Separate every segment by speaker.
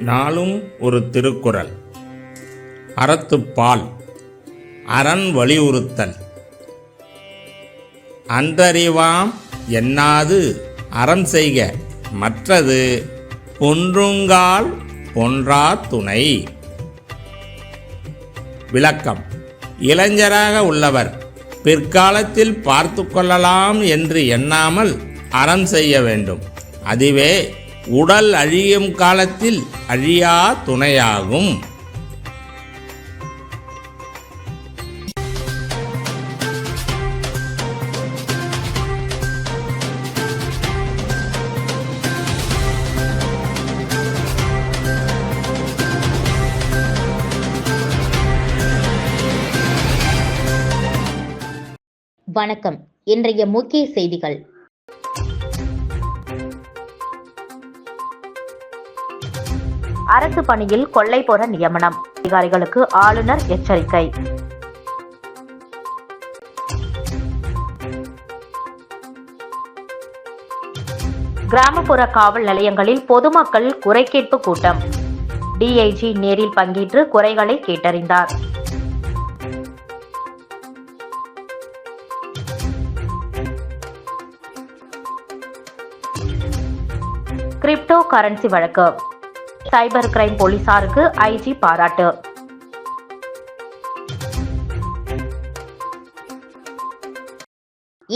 Speaker 1: நாளும் ஒரு திருக்குறள். அறத்துப்பால் அரண் வலியுறுத்தல். அன்றறிவாம் எண்ணாது அறம் செய்க மற்றது பொன்றுங்கால் பொன்றா துணை. விளக்கம் இளைஞராக உள்ளவர் பிற்காலத்தில் பார்த்து கொள்ளலாம் என்று எண்ணாமல் அறம் செய்ய வேண்டும். அதுவே உடல் அழியும் காலத்தில் அழியா துணையாகும்.
Speaker 2: வணக்கம். இன்றைய முக்கிய செய்திகள். அரசு பணியில் கொள்ளை போற நியமனம். அதிகாரிகளுக்கு ஆளுநர் எச்சரிக்கை. கிராமப்புற காவல் நிலையங்களில் பொதுமக்கள் குறை கேட்பு கூட்டம் டிஐஜி நேரில் பங்கேற்று குறைகளை கேட்டறிந்தார். கிரிப்டோ கரன்சி வழக்கு. சைபர் கிரைம் போலீசாருக்கு ஐஜி பாராட்டு.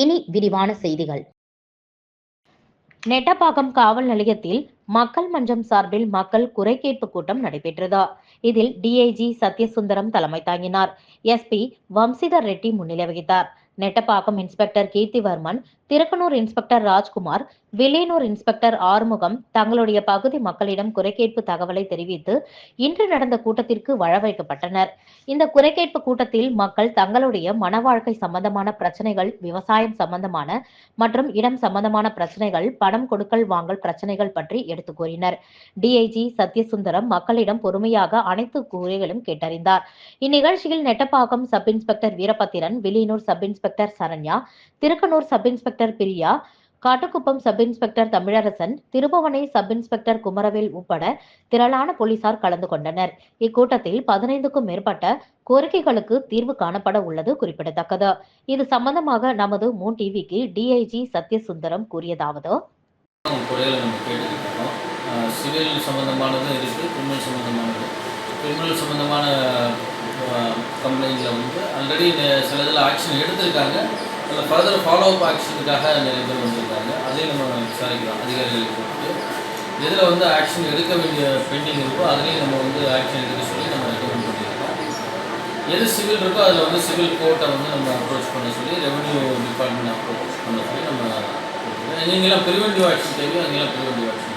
Speaker 2: இனி விரிவான செய்திகள். நெட்டப்பாக்கம் காவல் நிலையத்தில் மக்கள் மன்றம் சார்பில் மக்கள் குறை கேட்பு கூட்டம் நடைபெற்றது. இதில் டிஐஜி சத்யசுந்தரம் தலைமை தாங்கினார். எஸ்பி வம்சிதர் ரெட்டி முன்னிலை வகித்தார். Nettapakkam inspector Keerthivarman Thirukkanur inspector Rajkumar Villianur inspector Arumugam தங்களுடைய பகுதி மக்களிடம் குறைகேட்பு தகவலை தெரிவித்து இன்று நடந்த கூட்டத்திற்கு வரவைக்கப்பட்டனர் இந்த குறைகேட்பு கூட்டத்தில் மக்கள் தங்களுடைய மன வாழ்க்கை சம்பந்தமான பிரச்சனைகள் விவசாயம் சம்பந்தமான மற்றும் இடம் சம்பந்தமான பிரச்சனைகள் பணம் கொடுக்கல் வாங்கல் பிரச்சனைகள் பற்றி எடுத்து கூறினர். டிஐஜி சத்யசுந்தரம் மக்களிடம் பொறுமையாக அனைத்து குறைகளும் கேட்டறிந்தார். இந்நிகழ்ச்சியில் Nettapakkam sub inspector Veerabathiran Villianur sub inspector Saranya Thirukkanur sub inspector Priya Kattukuppam sub inspector Tamilarasan Thirubuvanai sub inspector Kumaravel உட்பட திரளான போலீசார் கலந்து கொண்டனர். இக்கூட்டத்தில் பதினைந்துக்கும் மேற்பட்ட கோரிக்கைகளுக்கு தீர்வு காணப்பட உள்ளது குறிப்பிடத்தக்கது. இது சம்பந்தமாக நமது மூன் டிவிக்கு டிஐஜி சத்யசுந்தரம் கூறியதாவது
Speaker 3: சிவில் சம்பந்தமானது இருக்குது கிரிமினல் சம்பந்தமானது. கிரிமினல் சம்பந்தமான கம்ப்ளைண்டில் வந்து ஆல்ரெடி சில இதில் ஆக்ஷன் எடுத்திருக்காங்க. அதில் ஃபர்தர் ஃபாலோ அப் ஆக்ஷனுக்காக நிறைய பேர் வந்திருக்காங்க. அதையும் நம்ம விசாரிக்கலாம். அதிகாரிகளுக்கு எதில் வந்து ஆக்ஷன் எடுக்க வேண்டிய பெண்டிங் இருக்கோ அதுலேயும் நம்ம வந்து ஆக்ஷன் எடுக்க சொல்லி நம்ம ரெக்கமெண்ட் பண்ணியிருக்கோம். எது சிவில் இருக்கோ அதில் வந்து சிவில் கோர்ட்டை வந்து நம்ம அப்ரோச் பண்ண சொல்லி ரெவன்யூ டிபார்ட்மெண்ட் அப்ரோச் பண்ண சொல்லி நம்ம. எங்கெங்கெல்லாம் ப்ரிவென்டிவ் ஆக்ஷன் தேவையோ அங்கெல்லாம் ப்ரிவென்டிவ் ஆக்ஷன்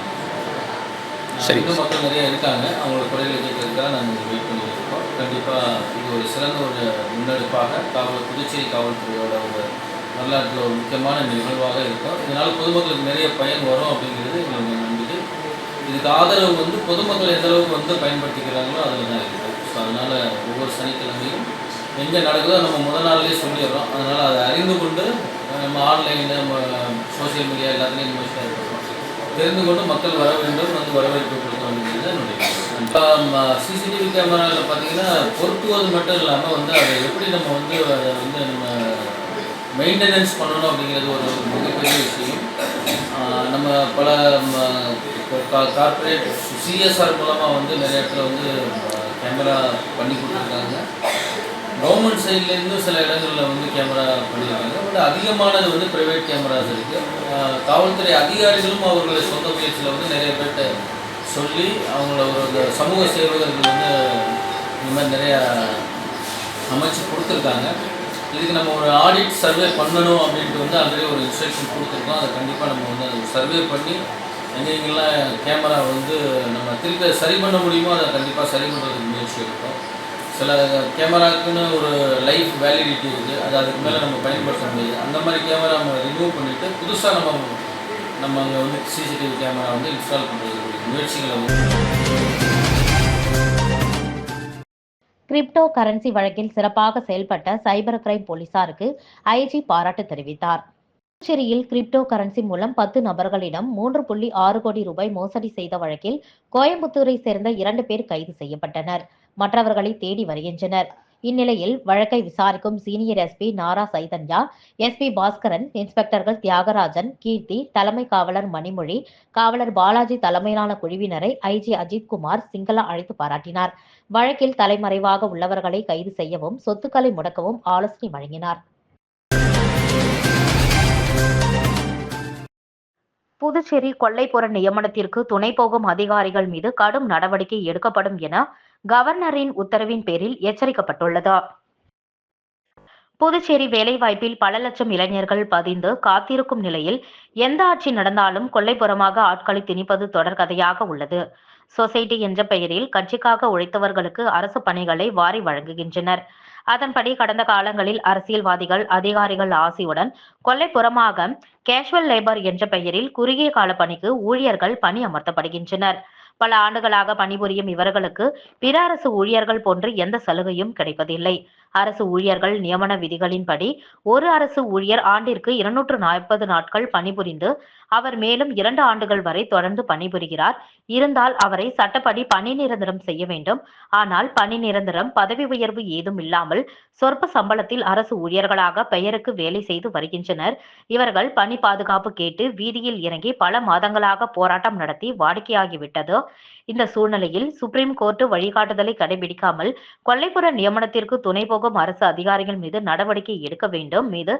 Speaker 1: சரி.
Speaker 3: மக்கள் நிறைய இருக்காங்க. அவங்களோட குறைகளை கேட்கறதுக்காக நாங்கள் வெயிட் பண்ணிட்டு இருக்கோம் கண்டிப்பாக இது ஒரு சிறந்த ஒரு முன்னெடுப்பாக காவல் புதுச்சேரி காவல்துறையோட ஒரு வரலாற்றில் ஒரு முக்கியமான நிகழ்வாக இருக்கும். இதனால் பொதுமக்களுக்கு நிறைய பயன் வரும் அப்படிங்கிறது எங்களுக்கு நம்பிக்கை இதுக்கு ஆதரவு வந்து பொதுமக்கள் எந்த அளவுக்கு வந்து பயன்படுத்திக்கிறாங்களோ அதில் தான் இருக்குது. ஸோ அதனால் ஒவ்வொரு சனிக்கிழமையும் எங்கே நடக்குதோ நம்ம முதல் நாள்லேயே சொல்லிடுறோம். அதனால் அதை அறிந்து கொண்டு நம்ம ஆன்லைனில் நம்ம சோஷியல் மீடியா எல்லாத்துலேயும் நம்ம ஷேர் தெரிந்து கொண்டு மக்கள் வர வேண்டும் வந்து வரவேற்பு கொடுக்க வேண்டியது என்னுடைய சிசிடிவி கேமராவில் பார்த்தீங்கன்னா பொருத்துவது மட்டும் இல்லாமல் வந்து அதை எப்படி நம்ம வந்து அதை வந்து நம்ம மெயின்டெனன்ஸ் பண்ணணும் அப்படிங்கிறது ஒரு மிகப்பெரிய விஷயம். நம்ம பல கார்ப்பரேட் சிஎஸ்ஆர் மூலமாக வந்து நிறைய இடத்துல வந்து கேமரா பண்ணி கொடுத்துருக்காங்க. கவர்மெண்ட் சைட்லேருந்து சில இடங்களில் வந்து கேமரா பண்ணியிருக்காங்க பட் அதிகமானது வந்து ப்ரைவேட் கேமராஸ் இருக்குது காவல்துறை அதிகாரிகளும் அவர்களை சொந்த முயற்சியில் வந்து நிறைய பேர்கிட்ட சொல்லி அவங்கள ஒரு இந்த சமூக சேவகர்கள் வந்து இந்த மாதிரி நிறையா அமைச்சு கொடுத்துருக்காங்க. இதுக்கு நம்ம ஒரு ஆடிட் சர்வே பண்ணணும் அப்படின்ட்டு வந்து ஆல்ரெடி ஒரு இன்ஸ்ட்ரக்ஷன் கொடுத்துருக்கோம். அதை கண்டிப்பாக நம்ம வந்து அதை சர்வே பண்ணி எங்கெங்கெல்லாம் கேமரா வந்து நம்ம திருப்பி சரி பண்ண முடியுமோ அதை கண்டிப்பாக சரி பண்ணுறதுக்கு முயற்சி எடுப்போம். சில கேமராக்குன்னு ஒரு லைஃப் வேலிடிட்டி இருக்குது அது அதுக்கு மேலே நம்ம பயன்படுத்த முடியாது. அந்த மாதிரி கேமரா நம்ம ரிமூவ் பண்ணிவிட்டு புதுசாக நம்ம நம்ம அங்கே வந்து சிசிடிவி கேமரா வந்து இன்ஸ்டால் பண்ணுறது
Speaker 2: கிரிப்டோ கரன்சி வழக்கில் சிறப்பாக செயல்பட்ட சைபர் கிரைம் போலீசாருக்கு ஐஜி பாராட்டு தெரிவித்தார். புதுச்சேரியில் கிரிப்டோ கரன்சி மூலம் பத்து நபர்களிடம் மூன்று புள்ளி ஆறு கோடி ரூபாய் மோசடி செய்த வழக்கில் கோயம்புத்தூரை சேர்ந்த இரண்டு பேர் கைது செய்யப்பட்டனர். மற்றவர்களை தேடி வருகின்றனர். இந்நிலையில் வழக்கை விசாரிக்கும் senior SP Nara Chaitanya SP Baskaran இன்ஸ்பெக்டர்கள் Thiyagarajan Keerthi தலைமை காவலர் மணிமொழி காவலர் பாலாஜி தலைமையிலான குழுவினரை ஐஜி அஜித்குமார் சிங்களா அழைத்து பாராட்டினார். வழக்கில் தலைமறைவாக உள்ளவர்களை கைது செய்யவும் சொத்துக்களை முடக்கவும் ஆலோசனை வழங்கினார். புதுச்சேரி கொள்ளைப்புற நியமனத்திற்கு துணை போகும் அதிகாரிகள் மீது கடும் நடவடிக்கை எடுக்கப்படும் என கவர்னரின் உத்தரவின் பேரில் எச்சரிக்கப்பட்டுள்ளது. புதுச்சேரி வேலைவாய்ப்பில் பல லட்சம் இளைஞர்கள் பதிந்து காத்திருக்கும் நிலையில் எந்த ஆட்சி நடந்தாலும் கொள்ளைப்புறமாக ஆட்களை திணிப்பது தொடர்கதையாக உள்ளது. சொசைட்டி என்ற பெயரில் கட்சிக்காக உழைத்தவர்களுக்கு அரசு பணிகளை வாரி வழங்குகின்றனர். அதன்படி கடந்த காலங்களில் அரசியல்வாதிகள் அதிகாரிகள் ஆசையுடன் கொல்லைப்புறமாக கேஷுவல் லேபர் என்ற பெயரில் குறுகிய கால பணிக்கு ஊழியர்கள் பணி அமர்த்தப்படுகின்றனர். பல ஆண்டுகளாக பணிபுரியும் இவர்களுக்கு பிற அரசு ஊழியர்கள் போன்று எந்த சலுகையும் கிடைப்பதில்லை. அரசு ஊழியர்கள் நியமன விதிகளின்படி ஒரு அரசு ஊழியர் ஆண்டிற்கு இருநூற்று நாற்பது நாட்கள் பணிபுரிந்து அவர் மேலும் இரண்டு ஆண்டுகள் வரை தொடர்ந்து பணிபுரிகிறார். இருந்தால் அவரை சட்டப்படி பணி நிரந்தரம் செய்ய வேண்டும். ஆனால் பணி நிரந்தரம் பதவி உயர்வு ஏதும் இல்லாமல் சொற்ப சம்பளத்தில் அரசு ஊழியர்களாக பெயருக்கு வேலை செய்து வருகின்றனர். இவர்கள் பணி பாதுகாப்பு கேட்டு வீதியில் இறங்கி பல மாதங்களாக போராட்டம் நடத்தி வாடிக்கையாகிவிட்டது. இந்த சூழ்நிலையில் சுப்ரீம் கோர்ட் வழிகாட்டுதலை கடைபிடிக்காமல் கொல்லைப்புற நியமனத்திற்கு துணை போகும். அரசு அதிகாரிகள் மீது நடவடிக்கை எடுக்க வேண்டும் மீது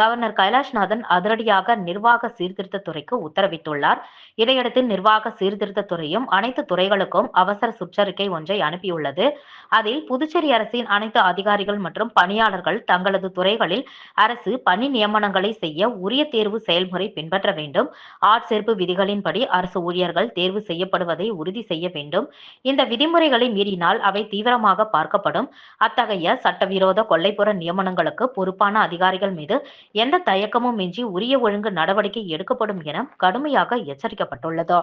Speaker 2: கவர்னர் கைலாஷ்நாதன் அதிரடியாக நிர்வாக சீர்திருத்த துறைக்கு உத்தரவிட்டுள்ளார். இதையடுத்து நிர்வாக சீர்திருத்த துறையும் அனைத்து துறைகளுக்கும் அவசர சுற்றறிக்கை ஒன்றை அனுப்பியுள்ளது. அதில் புதுச்சேரி அரசின் அனைத்து அதிகாரிகள் மற்றும் பணியாளர்கள் தங்களது துறைகளில் அரசு பணி நியமனங்களை செய்ய உரிய தேர்வு செயல்முறை பின்பற்ற வேண்டும். ஆட்சேர்ப்பு விதிகளின்படி அரசு ஊழியர்கள் தேர்வு செய்யப்படுவதை உறுதி செய்ய வேண்டும். இந்த விதிமுறைகளை மீறினால் அவை தீவிரமாக பார்க்கப்படும். அத்தகைய சட்ட சட்டவிரோத கொள்ளைப்புற நியமனங்களுக்கு பொறுப்பான அதிகாரிகள் மீது எந்த தயக்கமும் இன்றி உரிய ஒழுங்கு நடவடிக்கை எடுக்கப்படும் என கடுமையாக எச்சரிக்கப்பட்டுள்ளது.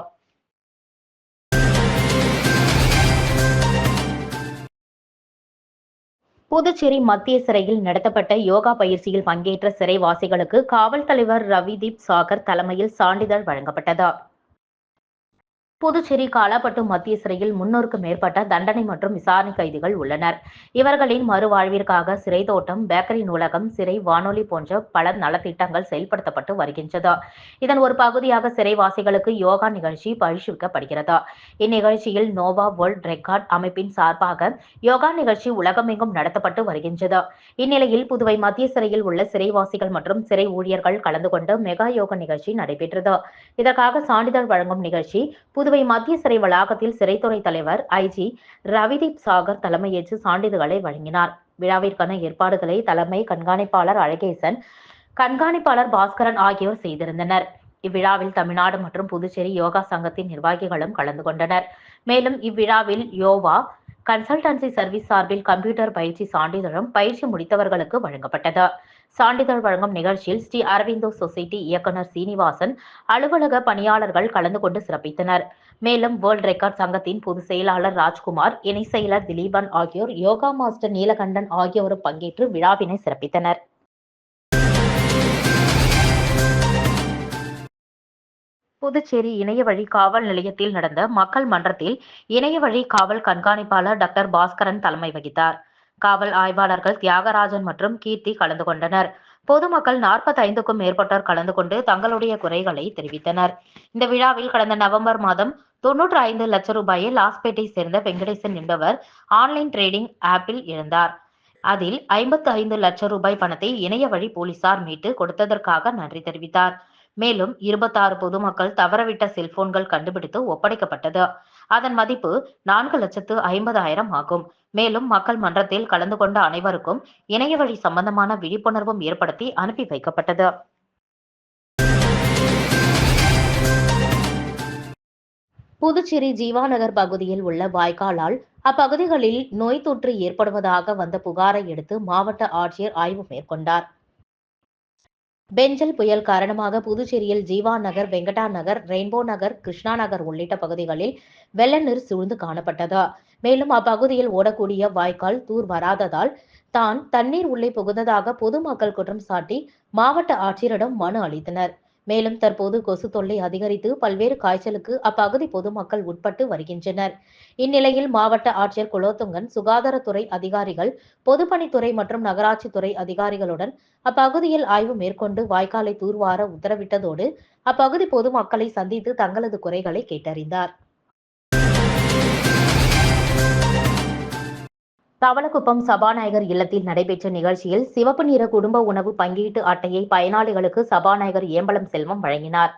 Speaker 2: புதுச்சேரி மத்திய சிறையில் நடத்தப்பட்ட யோகா பயிற்சியில் பங்கேற்ற சிறைவாசிகளுக்கு காவல் தலைவர் ரவிதீப் சாகர் தலைமையில் சான்றிதழ் வழங்கப்பட்டது. புதுச்சேரி காலாப்பட்டு மத்திய சிறையில் முன்னூறுக்கு மேற்பட்ட தண்டனை மற்றும் விசாரணை கைதிகள் உள்ளனர். இவர்களின் மறுவாழ்விற்காக சிறை தோட்டம் பேக்கரி நூலகம் சிறை வானொலி போன்ற பல நலத்திட்டங்கள் செயல்படுத்தப்பட்டு வருகின்றது. இதன் ஒரு பகுதியாக சிறைவாசிகளுக்கு யோகா நிகழ்ச்சி பயிற்றுவிக்கப்படுகிறது இந்நிகழ்ச்சியில் நோவா வேர்ல்ட் ரெக்கார்ட் அமைப்பின் சார்பாக யோகா நிகழ்ச்சி உலகமெங்கும் நடத்தப்பட்டு வருகின்றது. இந்நிலையில் புதுவை மத்திய சிறையில் உள்ள சிறைவாசிகள் மற்றும் சிறை ஊழியர்கள் கலந்து கொண்டு மெகா யோகா நிகழ்ச்சி நடைபெற்றது. இதற்காக சான்றிதழ் வழங்கும் நிகழ்ச்சி புதுவை புதுவை மத்திய சிறை வளாகத்தில் சிறைத்துறை தலைவர் ஐஜி ரவிதீப் சாகர் தலைமையேற்று சான்றிதழ்களை வழங்கினார். விழாவிற்கான ஏற்பாடுகளை தலைமை கண்காணிப்பாளர் அழகேசன் கண்காணிப்பாளர் பாஸ்கரன் ஆகியோர் செய்திருந்தனர். இவ்விழாவில் தமிழ்நாடு மற்றும் புதுச்சேரி யோகா சங்கத்தின் நிர்வாகிகளும் கலந்து கொண்டனர். மேலும் இவ்விழாவில் யோவா கன்சல்டன்சி சர்வீஸ் சார்பில் கம்ப்யூட்டர் பயிற்சி சான்றிதழும் பயிற்சி முடித்தவர்களுக்கு வழங்கப்பட்டது. சான்றிதழ் வழங்கும் நிகழ்ச்சியில் ஸ்ரீ அரவிந்தோ சொசைட்டி இயக்குனர் சீனிவாசன் அலுவலக பணியாளர்கள் கலந்து கொண்டு சிறப்பித்தனர். மேலும் வேர்ல்ட் ரெக்கார்ட் சங்கத்தின் பொதுச் செயலாளர் ராஜ்குமார் இணை செயலர் திலீபன் ஆகியோர் யோகா மாஸ்டர் நீலகண்டன் ஆகியோரும் பங்கேற்று விழாவினை சிறப்பித்தனர். புதுச்சேரி இணையவழி காவல் நிலையத்தில் நடந்த மக்கள் மன்றத்தில் இணையவழி காவல் கண்காணிப்பாளர் டாக்டர் பாஸ்கரன் தலைமை வகித்தார். காவல் ஆய்வாளர்கள் தியாகராஜன் மற்றும் கீர்த்தி கலந்து கொண்டனர். பொதுமக்கள் நாற்பத்தைந்துக்கும் மேற்பட்டோர் கலந்து கொண்டு தங்களுடைய குறைகளை தெரிவித்தனர். இந்த விழாவில் கடந்த நவம்பர் மாதம் தொன்னூற்று ஐந்து லட்சம் ரூபாயை லாஸ்பேட்டை சேர்ந்த வெங்கடேசன் என்பவர் ஆன்லைன் ட்ரேடிங் ஆப்பில் இழந்தார். அதில் ஐம்பத்தி ஐந்து லட்சம் ரூபாய் பணத்தை இணைய வழி போலீசார் மீட்டு கொடுத்ததற்காக நன்றி தெரிவித்தார். மேலும் இருபத்தாறு பொதுமக்கள் தவறவிட்ட செல்போன்கள் கண்டுபிடித்து ஒப்படைக்கப்பட்டது. அதன் மதிப்பு நான்கு லட்சத்து ஐம்பதாயிரம் ஆகும். மேலும் மக்கள் மன்றத்தில் கலந்து கொண்ட அனைவருக்கும் இணையவழி சம்பந்தமான விழிப்புணர்வும் ஏற்படுத்தி அனுப்பி வைக்கப்பட்டது. புதுச்சேரி ஜீவாநகர் பகுதியில் உள்ள வாய்க்காலால் அப்பகுதிகளில் நோய் தொற்று ஏற்படுவதாக வந்த புகாரை எடுத்து மாவட்ட ஆட்சியர் ஆய்வு மேற்கொண்டார். பெஞ்சல் புயல் காரணமாக புதுச்சேரியில் ஜீவா நகர் வெங்கடா நகர் ரெயின்போ நகர் கிருஷ்ணா நகர் உள்ளிட்ட பகுதிகளில் வெள்ள நீர் சூழ்ந்து காணப்பட்டது. மேலும் அப்பகுதியில் ஓடக்கூடிய வாய்க்கால் தூர் வராததால் தான் தண்ணீர் உள்ளே புகுந்ததாக பொதுமக்கள் குற்றம் சாட்டி மாவட்ட ஆட்சியரிடம் மனு அளித்தனர். மேலும் தற்போது கொசு தொல்லை அதிகரித்து பல்வேறு காய்ச்சலுக்கு அப்பகுதி பொதுமக்கள் உட்பட்டு வருகின்றனர். இந்நிலையில் மாவட்ட ஆட்சியர் குலோத்துங்கன் சுகாதாரத்துறை அதிகாரிகள் பொதுப்பணித்துறை மற்றும் நகராட்சித்துறை அதிகாரிகளுடன் அப்பகுதியில் ஆய்வு மேற்கொண்டு வாய்க்காலை தூர்வார உத்தரவிட்டதோடு அப்பகுதி பொதுமக்களை சந்தித்து தங்களது குறைகளை கேட்டறிந்தார். தவளக்குப்பம் சபாநாயகர் இல்லத்தில் நடைபெற்ற நிகழ்ச்சியில் சிவப்பு நிற குடும்ப உணவு பங்கீட்டு அட்டையை பயனாளிகளுக்கு சபாநாயகர் ஏம்பலம் செல்வம் வழங்கினார்.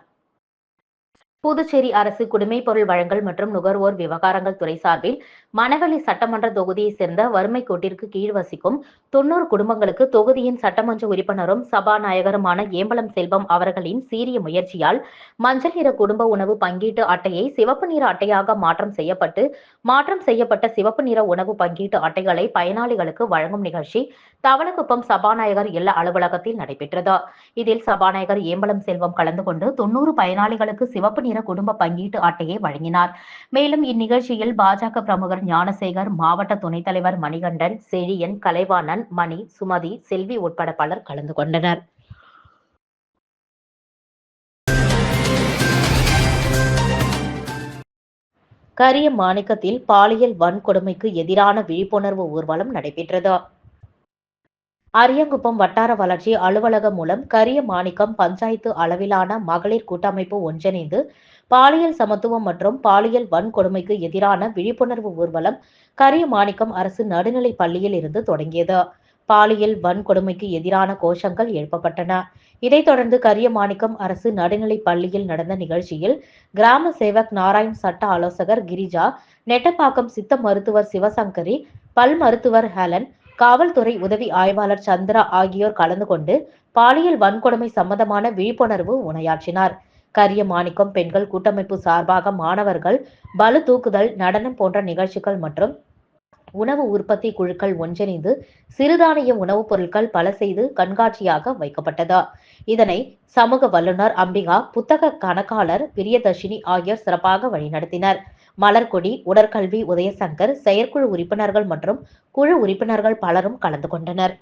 Speaker 2: புதுச்சேரி அரசு குடிமைப் பொருள் வழங்கல் மற்றும் நுகர்வோர் விவகாரங்கள் துறை சார்பில் மணவெளி சட்டமன்ற தொகுதியைச் சேர்ந்த வறுமை கோட்டிற்கு கீழ் வசிக்கும் தொன்னூறு குடும்பங்களுக்கு தொகுதியின் சட்டமன்ற உறுப்பினரும் சபாநாயகருமான ஏம்பலம் செல்வம் அவர்களின் சீரிய முயற்சியால் மஞ்சள் நிற குடும்ப உணவு பங்கீட்டு அட்டையை சிவப்பு நிற அட்டையாக மாற்றம் செய்யப்பட்டு மாற்றம் செய்யப்பட்ட சிவப்பு நிற உணவு பங்கீட்டு அட்டைகளை பயனாளிகளுக்கு வழங்கும் நிகழ்ச்சி தவளக்குப்பம் சபாநாயகர் இல்ல அலுவலகத்தில் நடைபெற்றது. இதில் சபாநாயகர் ஏம்பலம் செல்வம் கலந்து கொண்டு தொன்னூறு பயனாளிகளுக்கு சிவப்பு நிற குடும்ப பங்கீட்டு அட்டையை வழங்கினார். மேலும் இந்நிகழ்ச்சியில் பாஜக பிரமுகர் ஞானசேகர் மாவட்ட துணைத் தலைவர் மணிகண்டன் செழியன் கலைவாணன் மணி சுமதி செல்வி உட்பட பலர் கலந்து கொண்டனர். கரிய மாணிக்கத்தில் பாலியல் வன்கொடுமைக்கு எதிரான விழிப்புணர்வு ஊர்வலம் நடைபெற்றது. அரியங்குப்பம் வட்டார வளர்ச்சி அலுவலகம் மூலம் கரிய மாணிக்கம் பஞ்சாயத்து அளவிலான மகளிர் கூட்டமைப்பு ஒன்றிணைந்து பாலியல் சமத்துவம் மற்றும் பாலியல் வன்கொடுமைக்கு எதிரான விழிப்புணர்வு ஊர்வலம் கரிய மாணிக்கம் அரசு நடுநிலைப் பள்ளியில் இருந்து தொடங்கியது. பாலியல் வன்கொடுமைக்கு எதிரான கோஷங்கள் எழுப்பப்பட்டன. இதைத் தொடர்ந்து கரியமாணிக்கம் அரசு நடுநிலைப் பள்ளியில் நடந்த நிகழ்ச்சியில் கிராம சேவக் நாராயண் சட்ட ஆலோசகர் கிரிஜா நெட்டப்பாக்கம் சித்த மருத்துவர் சிவசங்கரி பல் மருத்துவர் ஹெலன் காவல்துறை உதவி ஆய்வாளர் சந்திரா ஆகியோர் கலந்து கொண்டு பாலியல் வன்கொடுமை சம்பந்தமான விழிப்புணர்வு உரையாற்றினார். கரியமாணிக்கம் பெண்கள் கூட்டமைப்பு சார்பாக மாணவர்கள் பலு தூக்குதல் நடனம் போன்ற நிகழ்ச்சிகள் மற்றும் உணவு உற்பத்தி குழுக்கள் ஒன்றிணைந்து சிறுதானிய உணவுப் பொருட்கள் பல செய்து கண்காட்சியாக வைக்கப்பட்டது. இதனை சமூக வல்லுநர் அம்பிகா புத்தக கணக்காளர் பிரியதர்ஷினி ஆகியோர் சிறப்பாக வழிநடத்தினர். மலர்கொடி உடற்கல்வி உதயசங்கர் செயற்குழு உறுப்பினர்கள் மற்றும் குழு உறுப்பினர்கள் பலரும் கலந்து கொண்டனர்.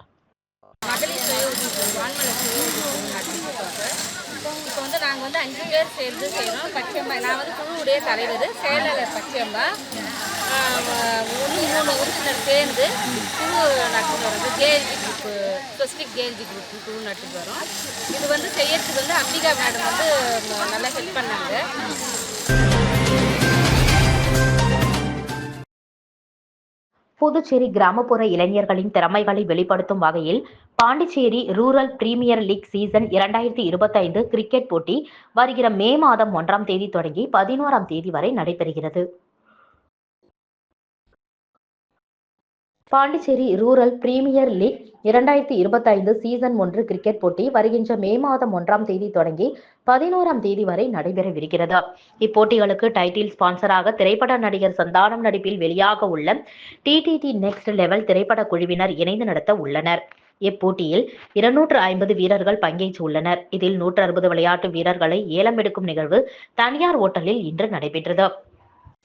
Speaker 4: இப்போ வந்து நாங்கள் வந்து அஞ்சு பேர் சேர்ந்து செய்கிறோம் பச்சையம்மா நான் வந்து குழுவுடைய தலைவர் செயலாளர் பச்சையம்மா ஒன்று மூணு உறுப்பினர் சேர்ந்து குழு நடத்திட்டு வரோம் JLG group specific JLG group குழு நடத்திட்டு வரோம் இது வந்து செய்யறதுக்கு வந்து அம்பிகா மேடம் வந்து நல்லா ஹெல்ப் பண்ணாங்க
Speaker 2: புதுச்சேரி கிராமப்புற இளைஞர்களின் திறமைகளை வெளிப்படுத்தும் வகையில் Pondicherry rural premier league season இரண்டாயிரத்தி இருபத்தைந்து கிரிக்கெட் போட்டி வருகிற மே மாதம் ஒன்றாம் தேதி தொடங்கி பதினோராம் தேதி வரை நடைபெறுகிறது. பாண்டிச்சேரி ரூரல் பிரீமியர் லீக் இரண்டாயிரத்தி இருபத்தைந்து சீசன் ஒன்று கிரிக்கெட் போட்டி வருகின்ற மே மாதம் ஒன்றாம் தேதி தொடங்கி பதினோராம் தேதி வரை நடைபெறவிருக்கிறது. இப்போட்டிகளுக்கு டைட்டில் ஸ்பான்சராக திரைப்பட நடிகர் சந்தானம் நடிப்பில் வெளியாக உள்ள டிடிடி நெக்ஸ்ட் லெவல் திரைப்பட குழுவினர் இணைந்து நடத்த உள்ளனர். இப்போட்டியில் இருநூற்று ஐம்பது வீரர்கள் பங்கேற்றுள்ளனர் இதில் நூற்று அறுபது விளையாட்டு வீரர்களை ஏலம் எடுக்கும் நிகழ்வு தனியார் ஓட்டலில் இன்று நடைபெற்றது.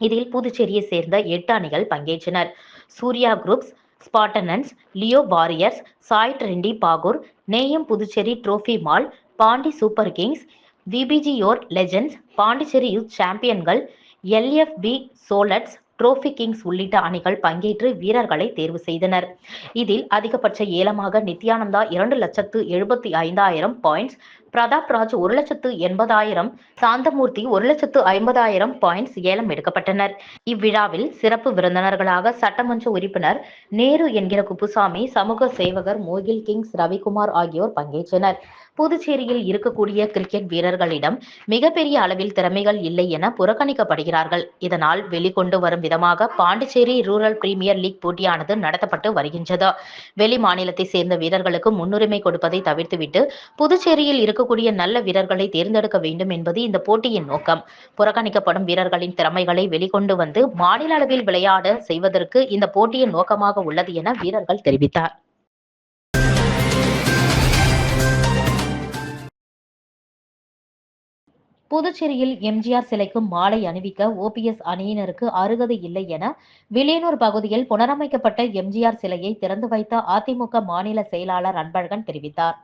Speaker 2: இதில் புதுச்சேரியை சேர்ந்த எட்டு அணிகள் பங்கேற்றனர். Surya groups spartans Leo warriors Sai trendy Bahour நேயம் Puducherry trophy mall Pondy super kings விபிஜியோர் legends Pondicherry youth சாம்பியன்கள் எல்எஃப்பி சோலட்ஸ் ட்ரோஃபி கிங்ஸ் உள்ளிட்ட அணிகள் பங்கேற்று வீரர்களை தேர்வு செய்தனர். இதில் அதிகபட்ச ஏலமாக நித்யானந்தா இரண்டு லட்சத்து எழுபத்தி ஐந்தாயிரம் பாயிண்ட்ஸ் பிரதாப் ராஜ் ஒரு லட்சத்து எண்பதாயிரம் சாந்தமூர்த்தி ஒரு லட்சத்து ஐம்பதாயிரம் பாயிண்ட்ஸ் ஏலம் எடுக்கப்பட்டனர். இவ்விழாவில் சிறப்பு விருந்தினர்களாக சட்டமன்ற உறுப்பினர் நேரு என்கிற குப்புசாமி சமூக சேவகர் மோகில் கிங்ஸ் ரவிக்குமார் ஆகியோர் பங்கேற்றனர். புதுச்சேரியில் இருக்கக்கூடிய கிரிக்கெட் வீரர்களிடம் மிகப்பெரிய அளவில் திறமைகள் இல்லை என புறக்கணிக்கப்படுகிறார்கள். இதனால் வெளிக்கொண்டு வரும் விதமாக பாண்டிச்சேரி ரூரல் பிரீமியர் லீக் போட்டியானது நடத்தப்பட்டு வருகின்றது. வெளி மாநிலத்தை சேர்ந்த வீரர்களுக்கு முன்னுரிமை கொடுப்பதை தவிர்த்துவிட்டு புதுச்சேரியில் இருக்க இருக்கக்கூடிய நல்ல வீரர்களை தேர்ந்தெடுக்க வேண்டும் என்பது இந்த போட்டியின் நோக்கம். புறக்கணிக்கப்படும் வீரர்களின் திறமைகளை வெளிக்கொண்டு வந்து மாநில அளவில் விளையாட செய்வதற்கு இந்த போட்டியின் நோக்கமாக உள்ளது என வீரர்கள் தெரிவித்தார். புதுச்சேரியில் எம்ஜிஆர் சிலைக்கு மாலை அணிவிக்க ஓபிஎஸ் அணியினருக்கு அருகதை இல்லை என வில்லியனூர் பகுதியில் புனரமைக்கப்பட்ட எம்ஜிஆர் சிலையை திறந்து வைத்த அதிமுக மாநில செயலாளர் அன்பழகன் தெரிவித்தார்.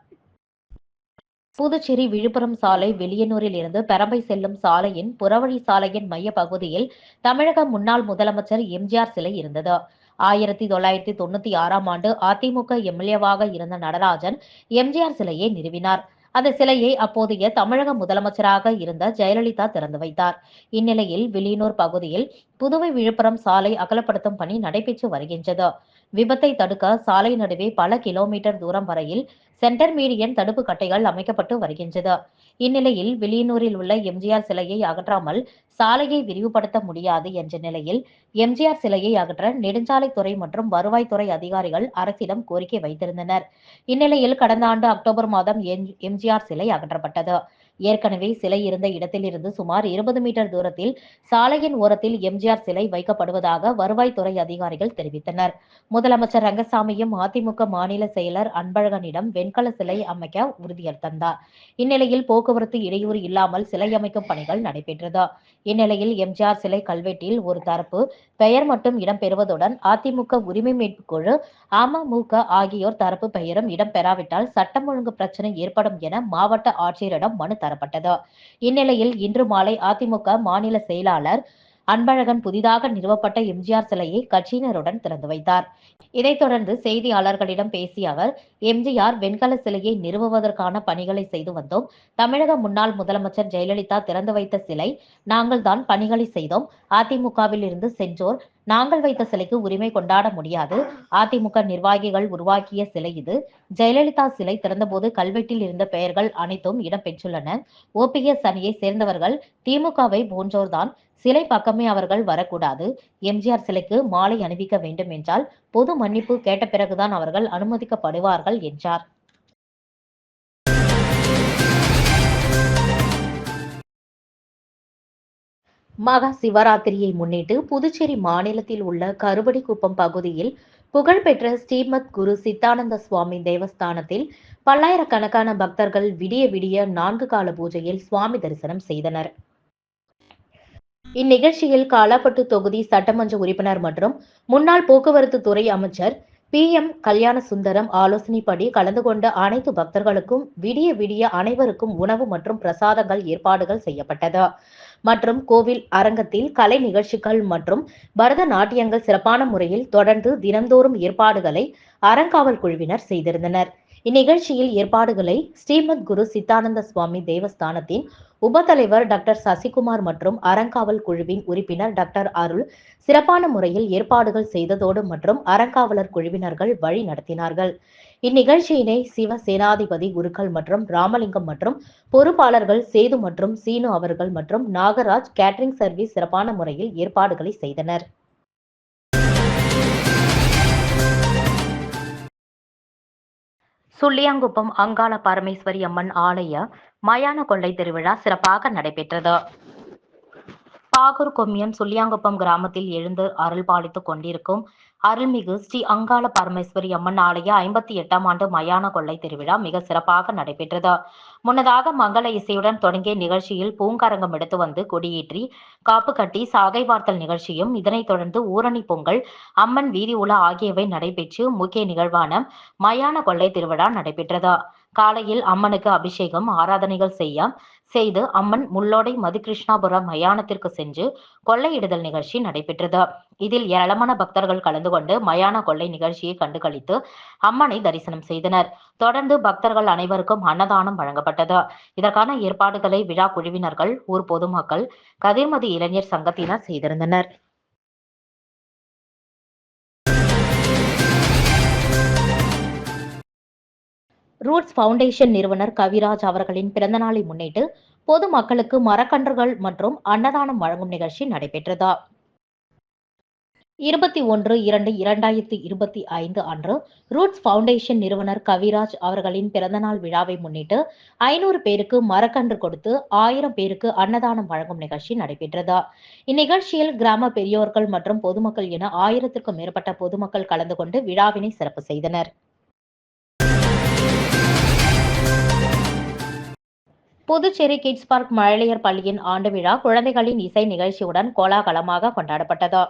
Speaker 2: புதுச்சேரி விழுப்புரம் சாலை வெளியனூரில் இருந்து பெரம்பை செல்லும் சாலையின் புறவழி சாலையின் மைய பகுதியில் தமிழக முன்னாள் முதலமைச்சர் எம்ஜிஆர் சிலை இருந்தது. ஆயிரத்தி தொள்ளாயிரத்தி தொண்ணூத்தி ஆறாம் ஆண்டு அதிமுக எம்எல்ஏவாக இருந்த நடராஜன் எம்ஜிஆர் சிலையை நிறுவினார். அந்த சிலையை அப்போதைய தமிழக முதலமைச்சராக இருந்த ஜெயலலிதா திறந்து வைத்தார். இந்நிலையில் வில்லியனூர் பகுதியில் புதுவை விழுப்புரம் சாலை அகலப்படுத்தும் பணி நடைபெற்று வருகின்றது. விபத்தை தடுக்க சாலை நடுவே பல கிலோமீட்டர் தூரம் வரையில் சென்டர் மீடியன் தடுப்பு கட்டைகள் அமைக்கப்பட்டு வருகின்றது. இந்நிலையில் வெளியனூரில் உள்ள எம்ஜிஆர் சிலையை அகற்றாமல் சாலையை விரிவுபடுத்த முடியாது என்ற நிலையில் எம்ஜிஆர் சிலையை அகற்ற நெடுஞ்சாலைத்துறை மற்றும் வருவாய்த்துறை அதிகாரிகள் அரசிடம் கோரிக்கை வைத்திருந்தனர். இந்நிலையில் கடந்த ஆண்டு அக்டோபர் மாதம் எம்ஜிஆர் சிலை அகற்றப்பட்டது. ஏற்கனவே சிலை இருந்த இடத்திலிருந்து சுமார் இருபது மீட்டர் தூரத்தில் சாலையின் ஓரத்தில் எம்ஜிஆர் சிலை வைக்கப்படுவதாக வருவாய்த்துறை அதிகாரிகள் தெரிவித்தனர். முதலமைச்சர் ரங்கசாமியும் அதிமுக மாநில செயலர் அன்பழகனிடம் வெண்கல சிலை அமைக்க உறுதியளித்தார் இந்நிலையில் போக்குவரத்து இடையூறு இல்லாமல் சிலை அமைக்கும் பணிகள் நடைபெற்றது. இந்நிலையில் எம்ஜிஆர் சிலை கல்வெட்டில் ஒரு தரப்பு பெயர் மட்டும் இடம்பெறுவதுடன் அதிமுக உரிமை மீட்பு குழு அமமுக ஆகியோர் தரப்பு பெயரும் இடம்பெறாவிட்டால் சட்டம் ஒழுங்கு பிரச்சனை ஏற்படும் என மாவட்ட ஆட்சியரிடம் மனு தரப்பட்டது இந்நிலையில் இன்று மாலை அதிமுக மாநில செயலாளர் அன்பழகன் புதிதாக நிறுவப்பட்ட எம்ஜிஆர் சிலையை கட்சியினருடன் திறந்து வைத்தார். இதைத் தொடர்ந்து செய்தியாளர்களிடம் பேசிய அவர் எம்ஜிஆர் வெண்கல சிலையை நிறுவுவதற்கான பணிகளை செய்து வந்தோம். தமிழக முன்னாள் முதலமைச்சர் ஜெயலலிதா திறந்து வைத்த சிலை நாங்கள் தான் பணிகளை செய்தோம். அதிமுகவில் இருந்து சென்றோர் நாங்கள் வைத்த சிலைக்கு உரிமை கொண்டாட முடியாது. அதிமுக நிர்வாகிகள் உருவாக்கிய சிலை இது. ஜெயலலிதா சிலை திறந்தபோது கல்வெட்டில் இருந்த பெயர்கள் அனைத்தும் இடம்பெற்றுள்ளன. ஓபிஎஸ் அணியை சேர்ந்தவர்கள் திமுகவை போன்றோர்தான். சிலை பக்கமே அவர்கள் வரக்கூடாது. எம்ஜிஆர் சிலைக்கு மாலை அணிவிக்க வேண்டும் என்றால் பொது மன்னிப்பு கேட்ட பிறகுதான் அவர்கள் அனுமதிக்கப்படுவார்கள் என்றார். மகா சிவராத்திரியை முன்னிட்டு புதுச்சேரி மாநிலத்தில் உள்ள கருவடிக்குப்பம் பகுதியில் புகழ்பெற்ற ஸ்ரீமத் குரு சித்தானந்த சுவாமி தேவஸ்தானத்தில் பல்லாயிரக்கணக்கான பக்தர்கள் விடிய விடிய நான்கு கால பூஜையில் சுவாமி தரிசனம் செய்தனர். இந்நிகழ்ச்சியில் காலாப்பட்டு தொகுதி சட்டமன்ற உறுப்பினர் மற்றும் முன்னாள் போக்குவரத்து துறை அமைச்சர் பி எம் கல்யாண சுந்தரம் ஆலோசனைப்படி கலந்து கொண்ட அனைத்து பக்தர்களுக்கும் விடிய விடிய அனைவருக்கும் உணவு மற்றும் பிரசாதங்கள் ஏற்பாடுகள் செய்யப்பட்டது. மற்றும் கோவில் அரங்கத்தில் கலை நிகழ்ச்சிகள் மற்றும் பரதநாட்டியங்கள் சிறப்பான முறையில் தொடர்ந்து தினந்தோறும் ஏற்பாடுகளை அறங்காவல் குழுவினர் செய்திருந்தனர். இந்நிகழ்ச்சியில் ஏற்பாடுகளை ஸ்ரீமத் குரு சித்தானந்த சுவாமி தேவஸ்தானத்தின் உபத்தலைவர் டாக்டர் சசிகுமார் மற்றும் அறங்காவல் குழுவின் உறுப்பினர் டாக்டர் அருள் சிறப்பான முறையில் ஏற்பாடுகள் செய்ததோடு மற்றும் அறங்காவலர் குழுவினர்கள் வழி நடத்தினார்கள். இந்நிகழ்ச்சியினை சிவ சேனாதிபதி குருக்கள் மற்றும் ராமலிங்கம் மற்றும் பொறுப்பாளர்கள் சேது மற்றும் சீனு அவர்கள் மற்றும் நாகராஜ் கேட்டரிங் சர்வீஸ் சிறப்பான முறையில் ஏற்பாடுகளை செய்தனர். சுள்ளியாங்குப்பம் அங்காள பரமேஸ்வரி அம்மன் ஆலய மயான கொள்ளை திருவிழா சிறப்பாக நடைபெற்றது. பாகூர் கொம்மியம் சுள்ளியாங்குப்பம் கிராமத்தில் எழுந்து அருள் பாலித்துக் கொண்டிருக்கும் அருள்மிகு ஸ்ரீ அங்காள பரமேஸ்வரி அம்மன் ஆலய ஐம்பத்தி எட்டாம் ஆண்டு மயான கொள்ளை திருவிழா மிக சிறப்பாக நடைபெற்றது. முன்னதாக மங்கள இசையுடன் தொடங்கிய நிகழ்ச்சியில் பூங்கரங்கம் எடுத்து வந்து கொடியேற்றி காப்பு கட்டி சாகை வார்த்தல் நிகழ்ச்சியும் இதனைத் தொடர்ந்து ஊரணி பொங்கல் அம்மன் வீதி உலா ஆகியவை நடைபெற்று முக்கிய நிகழ்வான மயான கொள்ளை திருவிழா நடைபெற்றது. காலையில் அம்மனுக்கு அபிஷேகம் ஆராதனைகள் செய்ய செய்து அம்மன் முள்ளோடை மதுகிருஷ்ணாபுரம் மயானத்திற்கு சென்று கொள்ளையிடுதல் நிகழ்ச்சி நடைபெற்றது. இதில் ஏராளமான பக்தர்கள் கலந்து கொண்டு மயான கொள்ளை நிகழ்ச்சியை கண்டுகளித்து அம்மனை தரிசனம் செய்தனர். தொடர்ந்து பக்தர்கள் அனைவருக்கும் அன்னதானம் வழங்கப்பட்டது. இதற்கான ஏற்பாடுகளை விழா குழுவினர்கள் ஊர் பொதுமக்கள் கதிர்மதி இளைஞர் சங்கத்தினர் செய்திருந்தனர். ரூட்ஸ் ஃபவுண்டேஷன் நிறுவனர் கவிராஜ் அவர்களின் பிறந்தநாளை முன்னிட்டு பொதுமக்களுக்கு மரக்கன்றுகள் மற்றும் அன்னதானம் வழங்கும் நிகழ்ச்சி நடைபெற்றது. இருபத்தி ஒன்று இரண்டு இரண்டாயிரத்தி இருபத்தி ஐந்து அன்று ரூட்ஸ் ஃபவுண்டேஷன் நிறுவனர் கவிராஜ் அவர்களின் பிறந்தநாள் விழாவை முன்னிட்டு ஐநூறு பேருக்கு மரக்கன்று கொடுத்து ஆயிரம் பேருக்கு அன்னதானம் வழங்கும் நிகழ்ச்சி நடைபெற்றது. இந்நிகழ்ச்சியில் கிராம பெரியோர்கள் மற்றும் பொதுமக்கள் என ஆயிரத்திற்கும் மேற்பட்ட பொதுமக்கள் கலந்து கொண்டு விழாவினை சிறப்பு செய்தனர். புதுச்சேரி கிட்ஸ் பார்க் மழலையர் பள்ளியின் ஆண்டு விழா குழந்தைகளின் இசை நிகழ்ச்சியுடன் கோலாகலமாக கொண்டாடப்பட்டது.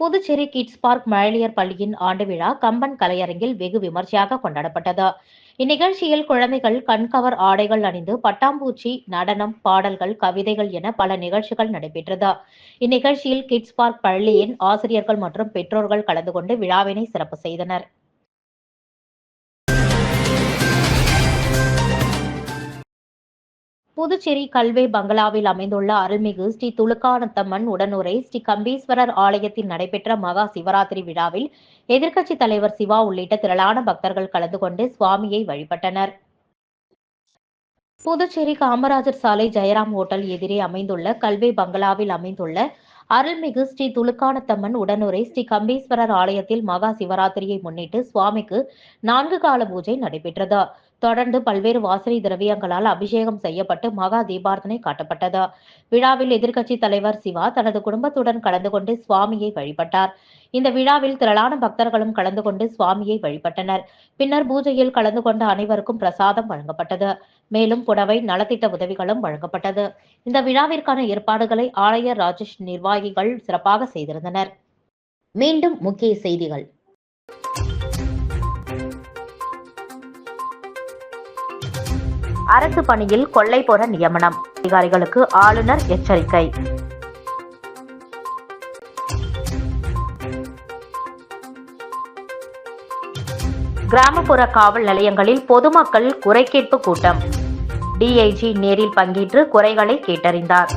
Speaker 2: புதுச்சேரி கிட்ஸ் பார்க் மழலையர் பள்ளியின் ஆண்டு விழா கம்பன் கலையரங்கில் வெகு விமர்சையாக கொண்டாடப்பட்டது. இந்நிகழ்ச்சியில் குழந்தைகள் கண்கவர் ஆடைகள் அணிந்து பட்டாம்பூச்சி நடனம் பாடல்கள் கவிதைகள் என பல நிகழ்ச்சிகள் நடைபெற்றது. இந்நிகழ்ச்சியில் கிட்ஸ் பார்க் பள்ளியின் ஆசிரியர்கள் மற்றும் பெற்றோர்கள் கலந்து கொண்டு விழாவினை சிறப்பு செய்தனர். புதுச்சேரி கல்வே பங்களாவில் அமைந்துள்ள அருள்மிகு ஸ்ரீ துலுக்கானத்தம்மன் உடனுரை ஸ்ரீ கம்பீஸ்வரர் ஆலயத்தில் நடைபெற்ற மகா சிவராத்திரி விழாவில் எதிர்க்கட்சி தலைவர் சிவா உள்ளிட்ட திரளான பக்தர்கள் கலந்து கொண்டு சுவாமியை வழிபட்டனர். புதுச்சேரி காமராஜர் சாலை ஜெயராம் ஹோட்டல் எதிரே அமைந்துள்ள கல்வே பங்களாவில் அமைந்துள்ள அருள்மிகு ஸ்ரீ துலுக்கானத்தம்மன் உடனுரை ஸ்ரீ கம்பீஸ்வரர் ஆலயத்தில் மகா சிவராத்திரியை முன்னிட்டு சுவாமிக்கு நான்கு கால பூஜை நடைபெற்றது. தொடர்ந்து பல்வேறு வாசனை திரவியங்களால் அபிஷேகம் செய்யப்பட்டு மகா தீபார்த்தனை காட்டப்பட்டது. விழாவில் எதிர்க்கட்சி தலைவர் சிவா தனது குடும்பத்துடன் கலந்து கொண்டு சுவாமியை வழிபட்டார். இந்த விழாவில் திரளான பக்தர்களும் கலந்து கொண்டு சுவாமியை வழிபட்டனர். பின்னர் பூஜையில் கலந்து கொண்ட அனைவருக்கும் பிரசாதம் வழங்கப்பட்டது. மேலும் புடவை நலத்திட்ட உதவிகளும் வழங்கப்பட்டது. இந்த விழாவிற்கான ஏற்பாடுகளை ஆலய ராஜேஷ் நிர்வாகிகள் சிறப்பாக செய்திருந்தனர். மீண்டும் முக்கிய செய்திகள். அரசு பணியில் கொள்ளை போற நியமனம். அதிகாரிகளுக்கு ஆளுநர் எச்சரிக்கை. கிராமப்புற காவல் நிலையங்களில் பொதுமக்கள் குறை கேட்பு கூட்டம் டிஐஜி நேரில் பங்கேற்று குறைகளை கேட்டறிந்தார்.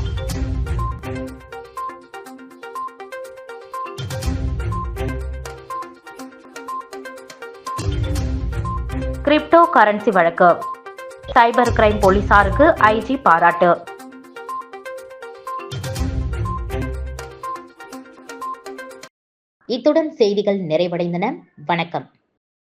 Speaker 2: கிரிப்டோ கரன்சி வழக்கு. சைபர் கிரைம் போலீசாருக்கு ஐஜி பாராட்டு. இத்துடன் செய்திகள் நிறைவடைந்தன. வணக்கம்.